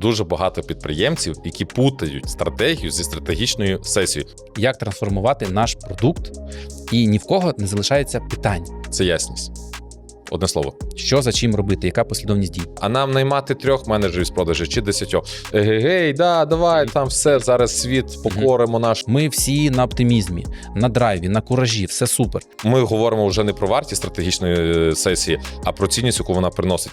Дуже багато підприємців, які путають стратегію зі стратегічною сесією. як трансформувати наш продукт, і ні в кого не залишається питань, Це ясність. Одне слово. що за чим робити, яка послідовність дій. А нам наймати трьох менеджерів з продажі чи десятьох. Гей, да, давай, там все зараз світ покоримо наш. Ми всі на оптимізмі, на драйві, на куражі, все супер. Ми говоримо вже не про вартість стратегічної е, сесії, а про цінність, яку вона приносить.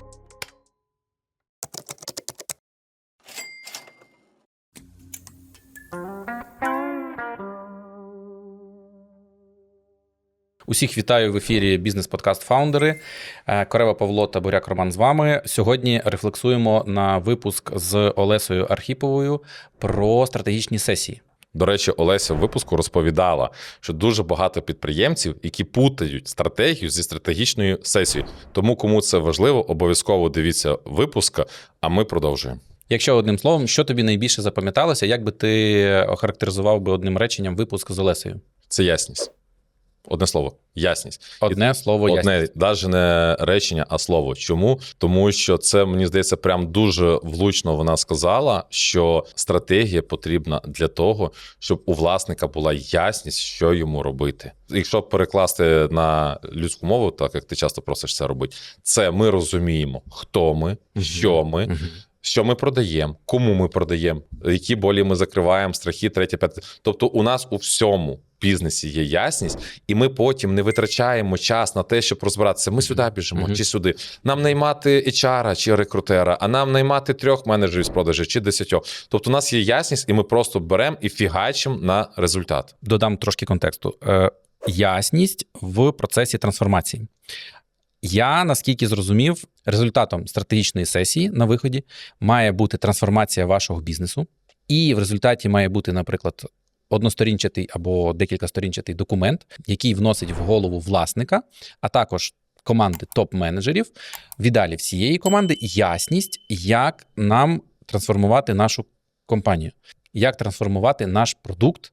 Усіх вітаю в ефірі бізнес-подкаст Фаундери. Е, Корева Павло та Буряк Роман з вами. Сьогодні рефлексуємо на випуск з Олесою Архіповою про стратегічні сесії. До речі, Олеся в випуску розповідала, що дуже багато підприємців, які путають стратегію зі стратегічною сесією. Тому кому це важливо, обов'язково дивіться випуска, а ми продовжуємо. Якщо одним словом, що тобі найбільше запам'яталося, як би ти охарактеризував би одним реченням випуск з Олесею? Це ясність. Одне слово, ясність. Одне слово ясність. Одне, навіть не речення, а слово. Чому? Тому що це мені здається, прям дуже влучно вона сказала, що стратегія потрібна для того, щоб у власника була ясність, що йому робити. Якщо перекласти на людську мову, так як ти часто просиш це робити, це ми розуміємо, хто ми, що ми. Що ми продаємо, кому ми продаємо, які болі ми закриваємо, страхи, третє, п'яте. Тобто, у нас у всьому бізнесі є ясність, і ми потім не витрачаємо час на те, щоб розбиратися. Ми сюди біжимо чи сюди. Нам наймати HR чи рекрутера, а нам наймати трьох менеджерів з продажі чи десятьох. Тобто, у нас є ясність, і ми просто беремо і фігачимо на результат. Додам трошки контексту. Е, ясність в процесі трансформації. Я наскільки зрозумів, результатом стратегічної сесії на виході має бути трансформація вашого бізнесу, і в результаті має бути, наприклад, односторінчатий або декількасторінчатий документ, який вносить в голову власника, а також команди топ-менеджерів, в ідеалі всієї команди ясність, як нам трансформувати нашу компанію, як трансформувати наш продукт.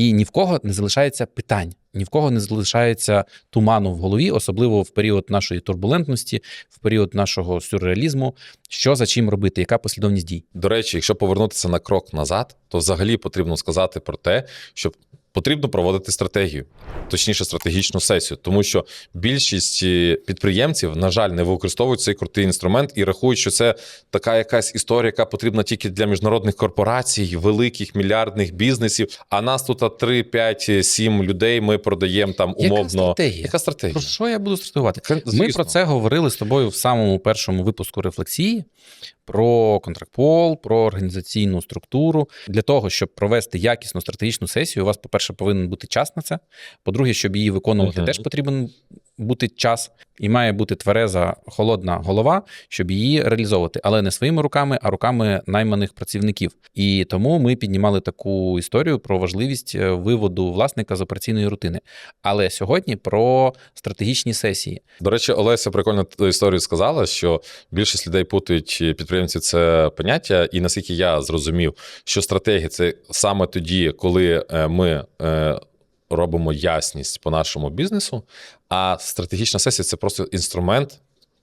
І ні в кого не залишається питань, ні в кого не залишається туману в голові, особливо в період нашої турбулентності, в період нашого сюрреалізму, що за чим робити, яка послідовність дій. До речі, якщо повернутися на крок назад, то взагалі потрібно сказати про те, що потрібно проводити стратегію, точніше, стратегічну сесію, тому що більшість е, підприємців, на жаль, не використовують цей крутий інструмент і рахують, що це така якась історія, яка потрібна тільки для міжнародних корпорацій, великих мільярдних бізнесів. А нас тут 3, 5, 7 людей. Ми продаємо там Яка умовно. стратегія? Яка стратегія? Про що я буду стратегувати? Ми Звісно. про це говорили з тобою в самому першому випуску рефлексії про контракт-пол, про організаційну структуру. Для того, щоб провести якісну стратегічну сесію, у вас, по-перше, повинен бути час на це. По-друге, щоб її виконувати, Мгм. теж потрібен бути час, і має бути твереза, холодна голова, щоб її реалізовувати, але не своїми руками, а руками найманих працівників. І тому ми піднімали таку історію про важливість е, виводу власника з операційної рутини. Але сьогодні про стратегічні сесії. До речі, Олеся прикольно історію сказала, що більшість людей путають підприємці це поняття, і наскільки я зрозумів, що стратегія це саме тоді, коли е, ми е, робимо ясність по нашому бізнесу, а стратегічна сесія це просто інструмент.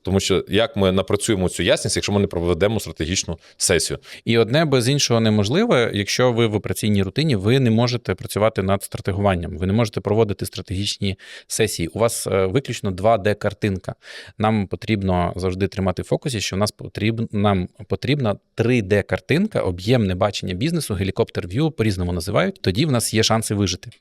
Тому що як ми напрацюємо цю ясність, якщо ми не проведемо стратегічну сесію? І одне без іншого неможливе, якщо ви в операційній рутині, ви не можете працювати над стратегуванням, ви не можете проводити стратегічні сесії. У вас е, виключно 2D-картинка. Нам потрібно завжди тримати в фокусі, що в нас потрібна нам потрібна 3D-картинка, об'ємне бачення бізнесу, гелікоптер в'ю, по-різному називають. Тоді в нас є шанси вижити.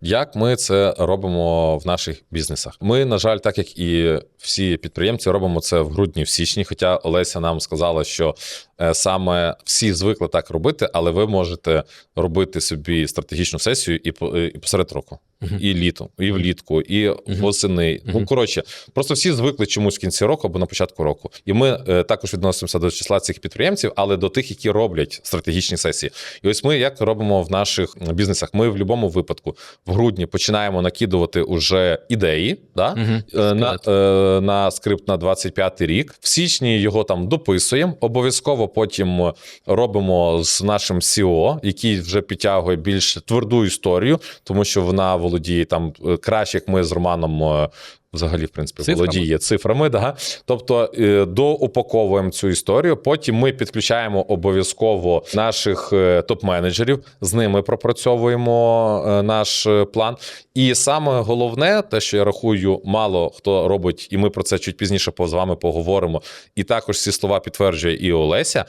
Як ми це робимо в наших бізнесах? Ми, на жаль, так як і всі підприємці, робимо це в грудні, в січні. Хоча Олеся нам сказала, що е, саме всі звикли так робити, але ви можете робити собі стратегічну сесію і по- і посеред року, Мгм. і літом, і влітку, і восени. Ну коротше, просто всі звикли чомусь в кінці року або на початку року. І ми е, також відносимося до числа цих підприємців, але до тих, які роблять стратегічні сесії. І ось ми як робимо в наших бізнесах. Ми в будь-якому випадку в грудні починаємо накидувати уже ідеї. Да? Е, на, е, на скрипт на 25 рік. В січні його там дописуємо. Обов'язково потім робимо з нашим СІО, який вже підтягує більш тверду історію, тому що вона володіє там е, краще, як ми з Романом. Взагалі, в принципі, Цифрами. володіє цифрами. Да? Тобто е, доупаковуємо цю історію. Потім ми підключаємо обов'язково наших е, топ-менеджерів, з ними пропрацьовуємо е, наш план. І саме головне, те, що я рахую, мало хто робить, і ми про це чуть пізніше по- з вами поговоримо. І також ці слова підтверджує і Олеся.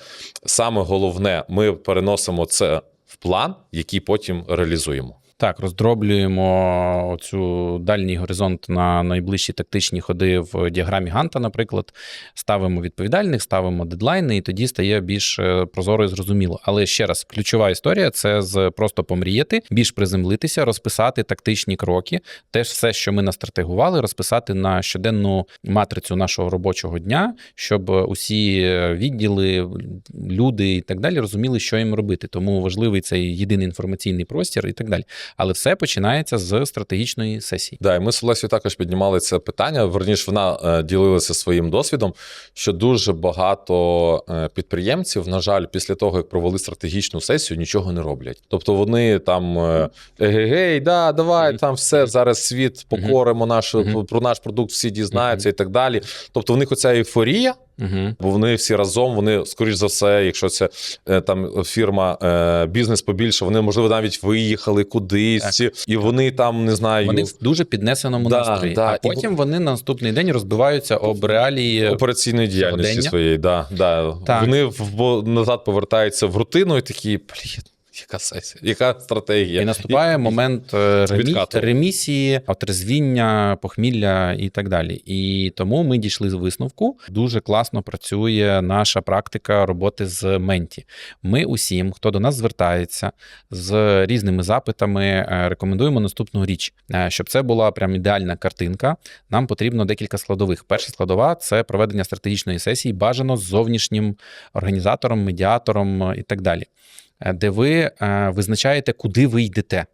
Саме головне, ми переносимо це в план, який потім реалізуємо. Так, роздроблюємо цю дальній горизонт на найближчі тактичні ходи в діаграмі Ганта, наприклад, ставимо відповідальних, ставимо дедлайни, і тоді стає більш е, прозоро і зрозуміло. Але ще раз, ключова історія це з просто помріяти, більш приземлитися, розписати тактичні кроки, теж все, що ми настратегували, розписати на щоденну матрицю нашого робочого дня, щоб усі відділи, люди і так далі розуміли, що їм робити. Тому важливий цей єдиний інформаційний простір і так далі. Але все починається з стратегічної сесії. Да, і ми з Олесю також піднімали це питання. Верніше, вона е, ділилася своїм досвідом, що дуже багато е, підприємців, на жаль, після того, як провели стратегічну сесію, нічого не роблять. Тобто вони там е, егегей, да, давай, там все зараз світ покоримо наш, про наш продукт, всі дізнаються і так далі. Тобто, в них оця ейфорія. Угу. Бо вони всі разом, вони, скоріш за все, якщо це е, там фірма, е, бізнес побільше, вони можливо навіть виїхали кудись, і вони там не знаю. Вони в дуже піднесеному Да, настрої. да, а і потім вони на наступний день розбиваються об реалії. операційної діяльності своєї. Да, да. Так. Вони в, назад повертаються в рутину і такі, блін, яка сесія, яка стратегія. І наступає момент е, ремі... Ремісії, отрезвіння, похмілля і так далі. І тому ми дійшли з висновку. Дуже класно працює наша практика роботи з менті. Ми усім, хто до нас звертається з різними запитами, е, рекомендуємо наступну річ. Е, Щоб це була прям ідеальна картинка, нам потрібно декілька складових. Перша складова це проведення стратегічної сесії, бажано з зовнішнім організатором, медіатором і так далі. Е, Де ви е, визначаєте, куди ви йдете.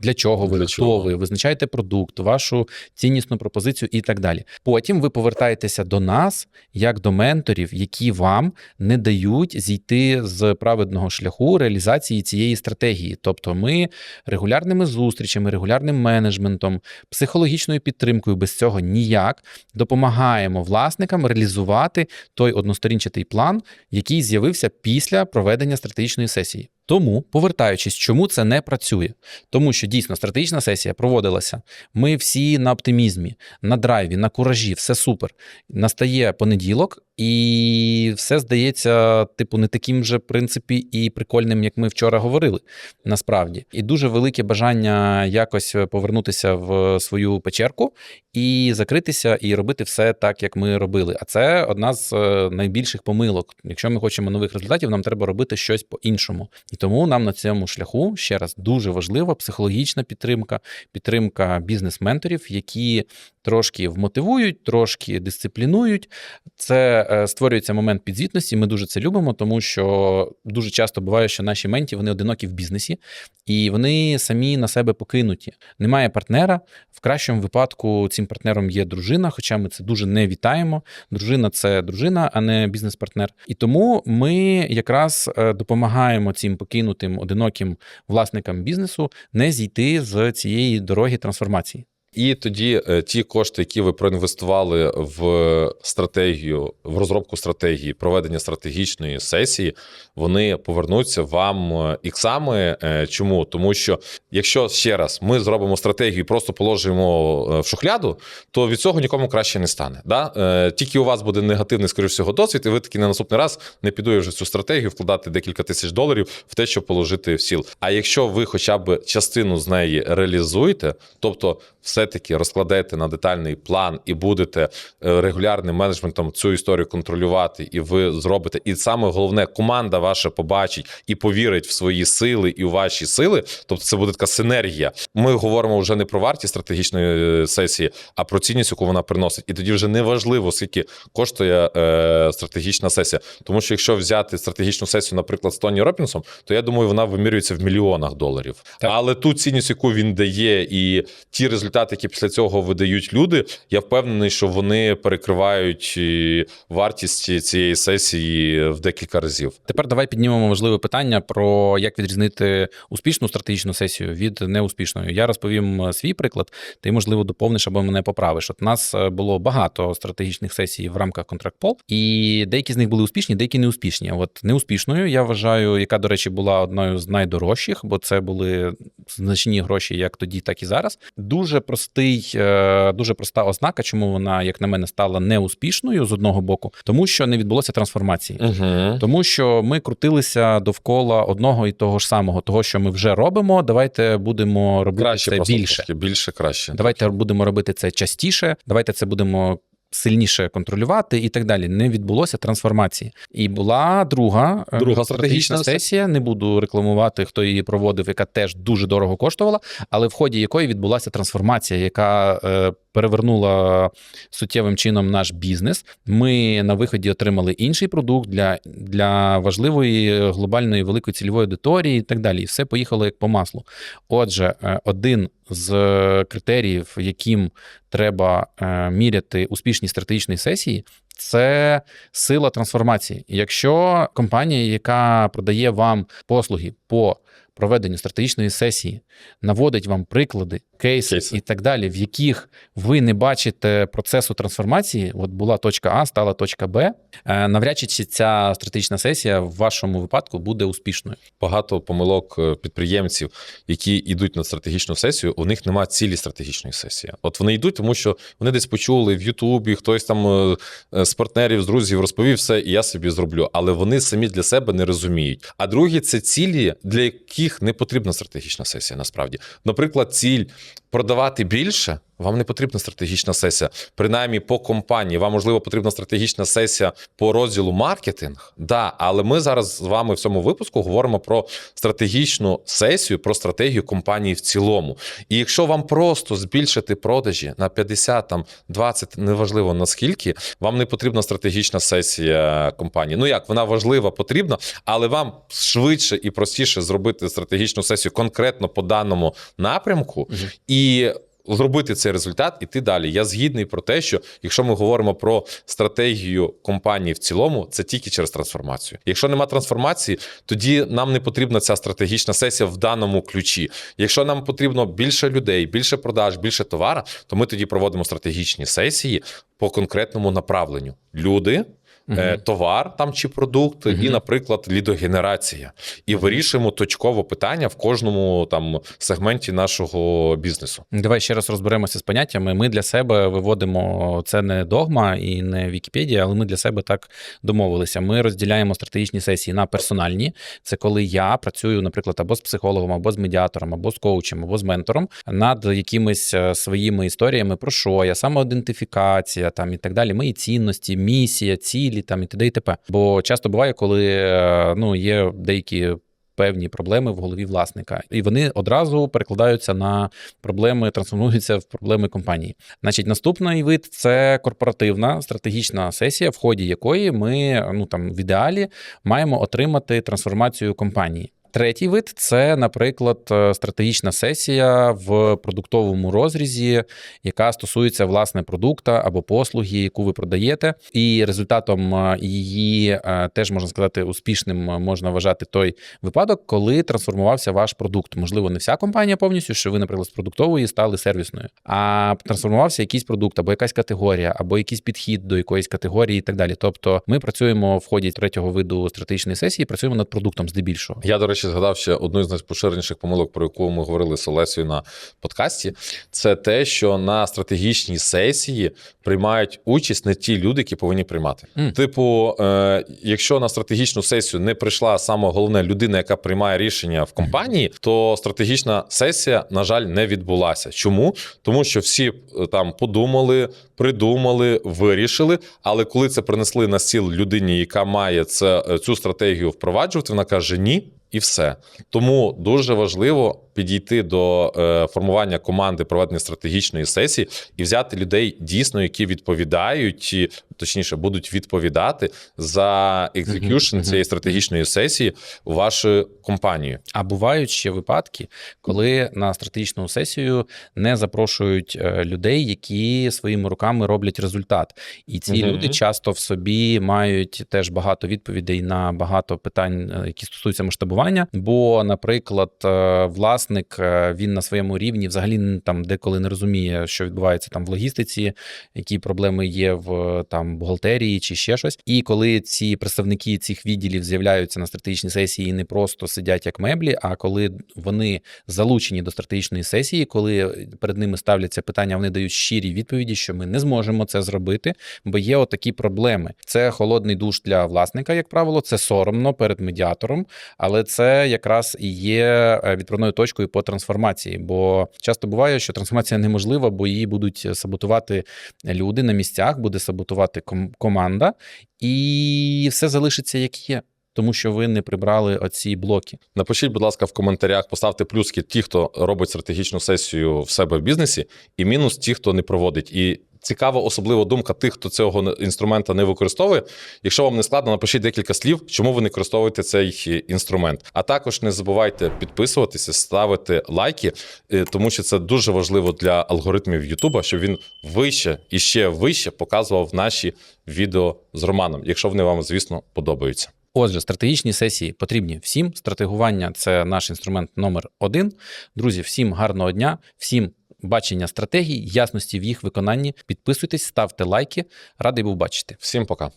Для чого ви Для хто чого? ви визначаєте продукт, вашу ціннісну пропозицію і так далі. Потім ви повертаєтеся до нас як до менторів, які вам не дають зійти з праведного шляху реалізації цієї стратегії. Тобто, ми регулярними зустрічами, регулярним менеджментом, психологічною підтримкою без цього ніяк допомагаємо власникам реалізувати той односторінчатий план, який з'явився після проведення стратегічної сесії. Тому, повертаючись, чому це не працює? Тому що дійсно стратегічна сесія проводилася. Ми всі на оптимізмі, на драйві, на куражі, все супер. Настає понеділок, і все здається, типу, не таким же в принципі і прикольним, як ми вчора говорили. Насправді, і дуже велике бажання якось повернутися в свою печерку і закритися, і робити все так, як ми робили. А це одна з е, найбільших помилок. Якщо ми хочемо нових результатів, нам треба робити щось по-іншому. Тому нам на цьому шляху ще раз дуже важлива психологічна підтримка, підтримка бізнес-менторів, які трошки вмотивують, трошки дисциплінують. Це е, створюється момент підзвітності. Ми дуже це любимо, тому що дуже часто буває, що наші менті вони одинокі в бізнесі, і вони самі на себе покинуті. Немає партнера. В кращому випадку цим партнером є дружина, хоча ми це дуже не вітаємо. Дружина це дружина, а не бізнес-партнер. І тому ми якраз е, допомагаємо цим покинутим одиноким власникам бізнесу не зійти з цієї дороги трансформації. І тоді е, ті кошти, які ви проінвестували в стратегію, в розробку стратегії, проведення стратегічної сесії, вони повернуться вам е, іксами. Е, Чому? Тому що якщо ще раз ми зробимо стратегію і просто положимо в шухляду, то від цього нікому краще не стане. Да? Тільки у вас буде негативний, скоріш всього, досвід, і ви таки на наступний раз не піду вже цю стратегію вкладати декілька тисяч доларів в те, щоб положити в сіл. А якщо ви хоча б частину з неї реалізуєте, тобто все-таки розкладете на детальний план і будете е, регулярним менеджментом цю історію контролювати, і ви зробите. І саме головне, команда ваша побачить і повірить в свої сили і у ваші сили. Тобто, це буде така синергія. Ми говоримо вже не про вартість стратегічної е, сесії, а про цінність, яку вона приносить. І тоді вже не важливо, скільки коштує е, стратегічна сесія. Тому що якщо взяти стратегічну сесію, наприклад, з Тоні Робінсом, то я думаю, вона вимірюється в мільйонах доларів. Так. Але ту цінність, яку він дає, і ті результати, результат, після цього видають люди, я впевнений, що вони перекривають вартість цієї сесії в декілька разів. Тепер давай піднімемо важливе питання про як відрізнити успішну стратегічну сесію від неуспішної. Я розповім е, свій приклад. Ти можливо доповниш або мене поправиш. От нас е, було багато стратегічних сесій в рамках контракт-пол, і деякі з них були успішні, деякі неуспішні. От неуспішною я вважаю, яка, до речі, була одною з найдорожчих, бо це були значні гроші, як тоді, так і зараз. Дуже простий, е, дуже проста ознака, чому вона, як на мене, стала неуспішною з одного боку, тому що не відбулося трансформації. Угу. Тому що ми крутилися довкола одного і того ж самого, того, що ми вже робимо. Давайте будемо робити Краще це більше. більше краще. Давайте будемо робити це частіше. Давайте це будемо. Сильніше контролювати і так далі не відбулося трансформації. І була друга, е, Друга стратегічна сесія. Не буду рекламувати, хто її проводив, яка теж дуже дорого коштувала, але в ході якої відбулася трансформація, яка е, перевернула суттєвим чином наш бізнес. Ми на виході отримали інший продукт для, для важливої глобальної великої цільової аудиторії і так далі. І все поїхало як по маслу. Отже, е, один з критеріїв, яким треба е, міряти успішні стратегічні сесії. Це сила трансформації. Якщо компанія, яка продає вам послуги по проведенню стратегічної сесії, наводить вам приклади, кейси, Кейси. і так далі, в яких ви не бачите процесу трансформації, от була точка А, стала точка Б, е, навряд чи ця стратегічна сесія в вашому випадку буде успішною. Багато помилок е, підприємців, які йдуть на стратегічну сесію, у них немає цілі стратегічної сесії. От вони йдуть, тому що вони десь почули в Ютубі, хтось там е, з партнерів, з друзів розповів все, і я собі зроблю. Але вони самі для себе не розуміють. А другі це цілі, для яких не потрібна стратегічна сесія. Насправді, наприклад, ціль продавати більше. Вам не потрібна стратегічна сесія, принаймні по компанії. Вам можливо потрібна стратегічна сесія по розділу маркетинг. Да, але ми зараз з вами в цьому випуску говоримо про стратегічну сесію, про стратегію компанії в цілому. І якщо вам просто збільшити продажі на 50, там 20, неважливо наскільки, вам не потрібна стратегічна сесія компанії. Ну як вона важлива, потрібна, але вам швидше і простіше зробити стратегічну сесію конкретно по даному напрямку і. Зробити цей результат, іти далі. Я згідний про те, що якщо ми говоримо про стратегію компанії в цілому, це тільки через трансформацію. Якщо нема трансформації, тоді нам не потрібна ця стратегічна сесія в даному ключі. Якщо нам потрібно більше людей, більше продаж, більше товара, то ми тоді проводимо стратегічні сесії по конкретному направленню. Люди. Е, Товар там чи продукт, і, наприклад, лідогенерація, і вирішуємо точково питання в кожному там сегменті нашого бізнесу. Давай ще раз розберемося з поняттями. Ми для себе виводимо це не догма і не Вікіпедія, але ми для себе так домовилися. Ми розділяємо стратегічні сесії на персональні. Це коли я працюю, наприклад, або з психологом, або з медіатором, або з коучем, або з ментором над якимись е, своїми історіями про що я, самоідентифікація там і так далі. Мої цінності, місія, цілі там і т.д. і т.п. Бо часто буває, коли е, ну є деякі. Певні проблеми в голові власника, і вони одразу перекладаються на проблеми, трансформуються в проблеми компанії. Значить, наступний вид це корпоративна стратегічна сесія, в ході якої ми ну там в ідеалі маємо отримати трансформацію компанії. Третій вид це, наприклад, е, стратегічна сесія в продуктовому розрізі, яка стосується власне продукта або послуги, яку ви продаєте, і результатом е, її е, теж можна сказати успішним можна вважати той випадок, коли трансформувався ваш продукт. Можливо, не вся компанія повністю, що ви, наприклад, з продуктової стали сервісною, а трансформувався якийсь продукт або якась категорія, або якийсь підхід до якоїсь категорії, і так далі. Тобто, ми працюємо в ході третього виду стратегічної сесії, працюємо над продуктом здебільшого. Я, до речі, згадав ще одну з найпоширеніших помилок, про яку ми говорили з Олесею на подкасті. Це те, що на стратегічній сесії приймають участь не ті люди, які повинні приймати. Мгм. Типу, е, якщо на стратегічну сесію не прийшла саме головне людина, яка приймає рішення в компанії, то стратегічна сесія, на жаль, не відбулася. Чому? Тому що всі е, там подумали, придумали, вирішили. Але коли це принесли на стіл людині, яка має це, е, цю стратегію впроваджувати, вона каже ні. І все. Тому дуже важливо підійти до е, формування команди проведення стратегічної сесії і взяти людей дійсно, які відповідають, точніше, будуть відповідати за екзекюшн цієї стратегічної сесії у вашу компанію. А бувають ще випадки, коли на стратегічну сесію не запрошують е, людей, які своїми руками роблять результат. І ці Мгм. люди часто в собі мають теж багато відповідей на багато питань, е, які стосуються масштабування. Бо, наприклад, е, власник е, він на своєму рівні взагалі там деколи не розуміє, що відбувається там в логістиці, які проблеми є в там бухгалтерії чи ще щось. І коли ці представники цих відділів з'являються на стратегічній сесії і не просто сидять як меблі, а коли вони залучені до стратегічної сесії, коли перед ними ставляться питання, вони дають щирі відповіді, що ми не зможемо це зробити, бо є отакі проблеми. Це холодний душ для власника, як правило, це соромно перед медіатором, але це якраз і є е, відправною точкою по трансформації. Бо часто буває, що трансформація неможлива, бо її будуть саботувати люди на місцях, буде саботувати ком- команда, і все залишиться як є. Тому що ви не прибрали оці блоки. Напишіть, будь ласка, в коментарях, поставте плюски ті, хто робить стратегічну сесію в себе в бізнесі, і мінус ті, хто не проводить. І цікава особлива думка тих, хто цього інструмента не використовує. Якщо вам не складно, напишіть декілька слів, чому ви не використовуєте цей інструмент. А також не забувайте підписуватися, ставити лайки, е, тому що це дуже важливо для алгоритмів Ютуба, щоб він вище і ще вище показував наші відео з Романом, якщо вони вам, звісно, подобаються. Отже, стратегічні сесії потрібні всім. Стратегування це наш інструмент номер один. Друзі, всім гарного дня, всім бачення стратегій, ясності в їх виконанні. Підписуйтесь, ставте лайки. Радий був бачити. Всім пока.